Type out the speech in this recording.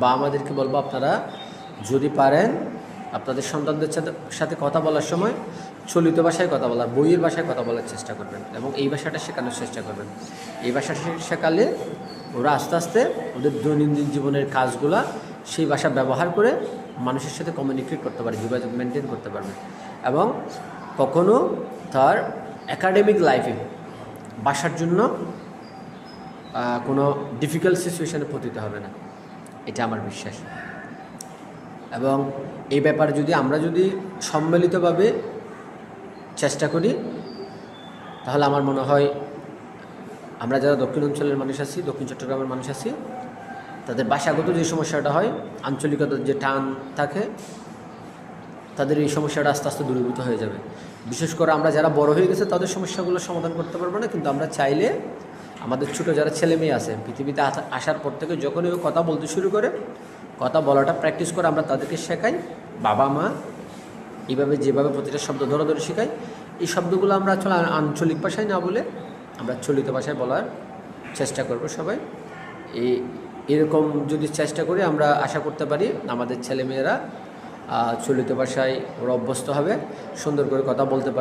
বা আমাদেরকে বলব আপনারা যদি পারেন আপনাদের সন্তানদের সাথে সাথে কথা বলার সময় চলিত ভাষায় কথা বলার, বইয়ের ভাষায় কথা বলার চেষ্টা করবেন এবং এই ভাষাটা শেখানোর চেষ্টা করবেন। এই ভাষাটা শেখালে ওরা আস্তে আস্তে ওদের দৈনন্দিন জীবনের কাজগুলা সেই ভাষা ব্যবহার করে মানুষের সাথে কমিউনিকেট করতে পারে যোগাযোগ মেনটেন করতে পারবে এবং কখনো তার একাডেমিক লাইফে বাসার জন্য কোনো ডিফিকাল্ট সিচুয়েশানে পতিত হবে না। এটা আমার বিশ্বাস। এবং এই ব্যাপারে যদি আমরা যদি সম্মিলিতভাবে চেষ্টা করি, তাহলে আমার মনে হয় আমরা যারা দক্ষিণ অঞ্চলের মানুষ আছি, দক্ষিণ চট্টগ্রামের মানুষ আছি, তাদের ভাষাগত যে সমস্যাটা হয়, আঞ্চলিকতার যে টান থাকে, তাদের এই সমস্যাটা আস্তে আস্তে দূরীভূত হয়ে যাবে। বিশেষ করে আমরা যারা বড় হয়ে গেছে, তাদের সমস্যাগুলো সমাধান করতে পারব না, কিন্তু আমরা চাইলে আমাদের ছোটো যারা ছেলে মেয়ে আছে, পৃথিবীতে আসা- আসার পর থেকে যখনই ও কথা বলতে শুরু করে, কথা বলাটা প্র্যাকটিস করে আমরা তাদেরকে শেখাই। বাবা, মা এইভাবে যেভাবে প্রতিটা শব্দ ধরে ধরে শেখাই। এই শব্দগুলো আমরা আসলে আঞ্চলিক ভাষায় না বলে আমরা চলিত ভাষায় বলার চেষ্টা করব সবাই। এই এরকম যদি চেষ্টা করি আমরা আশা করতে পারি আমাদের ছেলেমেয়েরা চলিত ভাষায় ওরা অভ্যস্ত হবে, সুন্দর করে কথা বলতে পারবে।